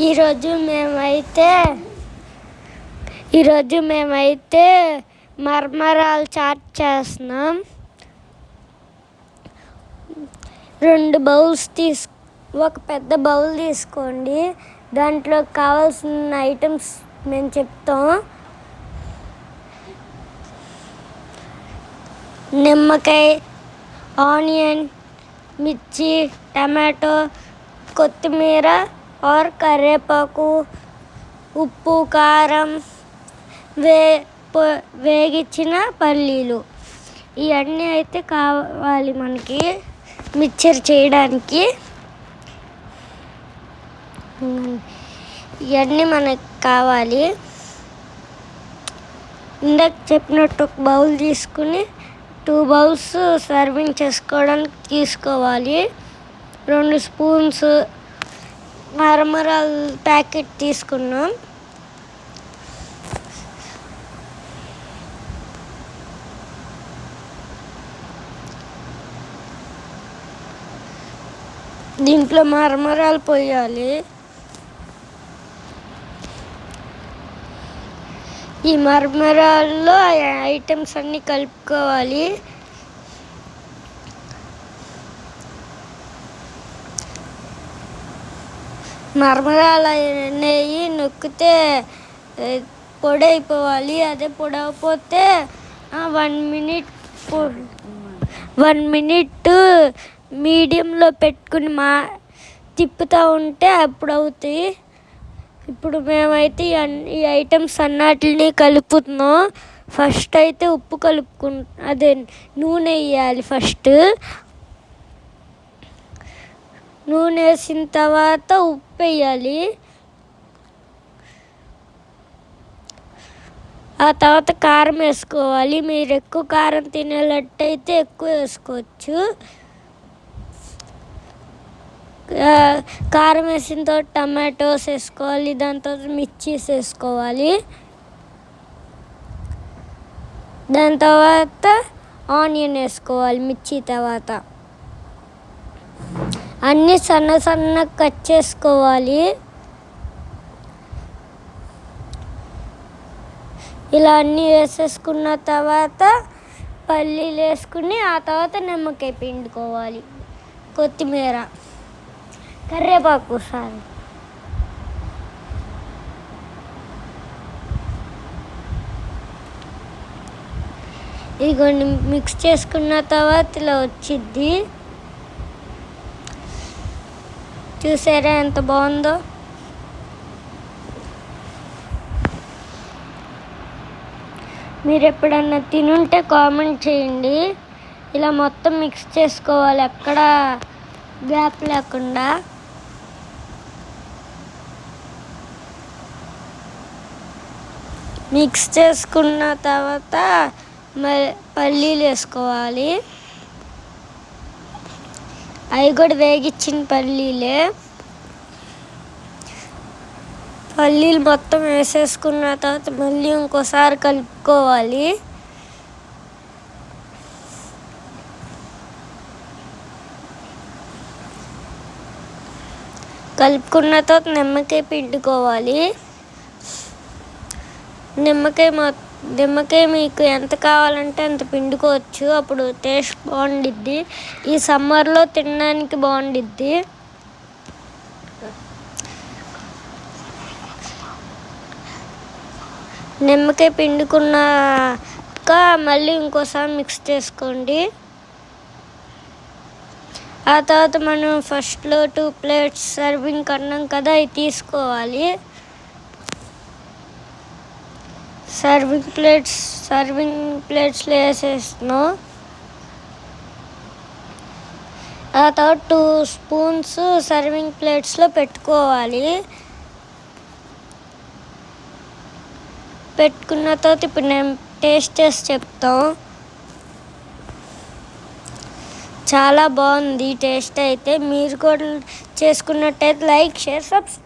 ఈరోజు మేమైతే ఈరోజు మేమైతే మర్మరాలు చాట్ చేస్తున్నాం. రెండు బౌల్స్ తీసు ఒక పెద్ద బౌల్ తీసుకోండి. దాంట్లో కావాల్సిన ఐటమ్స్ మేము చెప్తాం. నిమ్మకాయ ఆనియన్ మిర్చి టమాటో కొత్తిమీర ఆర్ కరివేపాకు ఉప్పు కారం వే వేగించిన పల్లీలు. ఇవన్నీ అయితే కావాలి మనకి మిక్చర్ చేయడానికి. ఇవన్నీ మనకు కావాలి. ఇందాక చెప్పినట్టు ఒక బౌల్ తీసుకుని టూ బౌల్స్ సర్వింగ్ చేసుకోవడానికి తీసుకోవాలి. రెండు స్పూన్స్ మరమరాల్ ప్యాకెట్ తీసుకున్నాం. దీంట్లో మరమరాలు పోయాలి. ఈ మరమరాల్లో ఐటమ్స్ అన్నీ కలుపుకోవాలి. మరమరాలు నెయ్యి నొక్కితే పొడి అయిపోవాలి అదే పొడవపోతే వన్ మినిట్ వన్ మినిట్ మీడియంలో పెట్టుకుని మా తిప్పుతూ ఉంటే అప్పుడు అవుతాయి ఇప్పుడు మేమైతే ఈ ఐటమ్స్ అన్నిటిని కలుపుతున్నాం. ఫస్ట్ అయితే ఉప్పు కలుపుకు అదే నూనె వేయాలి ఫస్ట్. నూనె వేసిన తర్వాత ఉప్పు వేయాలి. ఆ తర్వాత కారం వేసుకోవాలి. మీరు ఎక్కువ కారం తినేటట్టయితే ఎక్కువ వేసుకోవచ్చు. కారం వేసిన తర్వాత టమాటోస్ వేసుకోవాలి. దాని తర్వాత మిర్చీస్ వేసుకోవాలి. దాని తర్వాత ఆనియన్ వేసుకోవాలి మిర్చి తర్వాత. అన్నీ సన్న సన్నగా కట్ చేసుకోవాలి. ఇలా అన్నీ వేసేసుకున్న తర్వాత పల్లీలు వేసుకుని ఆ తర్వాత నిమ్మకాయ పిండుకోవాలి. కొత్తిమీర కరివేపాకు సార్ ఇదిగోండి మిక్స్ చేసుకున్న తర్వాత ఇలా వచ్చిద్ది. చూసారా ఎంత బాగుందో? మీరు ఎప్పుడన్నా తినుంటే కామెంట్ చేయండి. ఇలా మొత్తం మిక్స్ చేసుకోవాలి ఎక్కడ గ్యాప్ లేకుండా. మిక్స్ చేసుకున్న తర్వాత పల్లీలు వేసుకోవాలి. అవి కూడా వేగించిన పల్లీలే. పల్లీలు మొత్తం వేసేసుకున్న తర్వాత మళ్ళీ ఇంకోసారి కలుపుకోవాలి. కలుపుకున్న తర్వాత నిమ్మకాయ పిండుకోవాలి. నిమ్మకాయ మొత్తం నిమ్మకాయ మీకు ఎంత కావాలంటే అంత పిండుకోవచ్చు. అప్పుడు టేస్ట్ బాగుండిద్ది. ఈ సమ్మర్లో తినడానికి బాగుండిద్ది. నిమ్మకాయ పిండుకున్నాక మళ్ళీ ఇంకోసారి మిక్స్ చేసుకోండి. ఆ తర్వాత మనం ఫస్ట్లో టూ ప్లేట్స్ సర్వింగ్ కన్నాం కదా అవి తీసుకోవాలి. సర్వింగ్ ప్లేట్స్ సర్వింగ్ ప్లేట్స్లో వేసేస్తున్నాం. ఆ తర్వాత టూ స్పూన్స్ సర్వింగ్ ప్లేట్స్లో పెట్టుకోవాలి. పెట్టుకున్న తర్వాత ఇప్పుడు నేను టేస్ట్ చేసి చెప్తాం. చాలా బాగుంది టేస్ట్ అయితే. మీరు కూడా చేసుకున్నట్టయితే లైక్ షేర్ సబ్స్క్రైబ్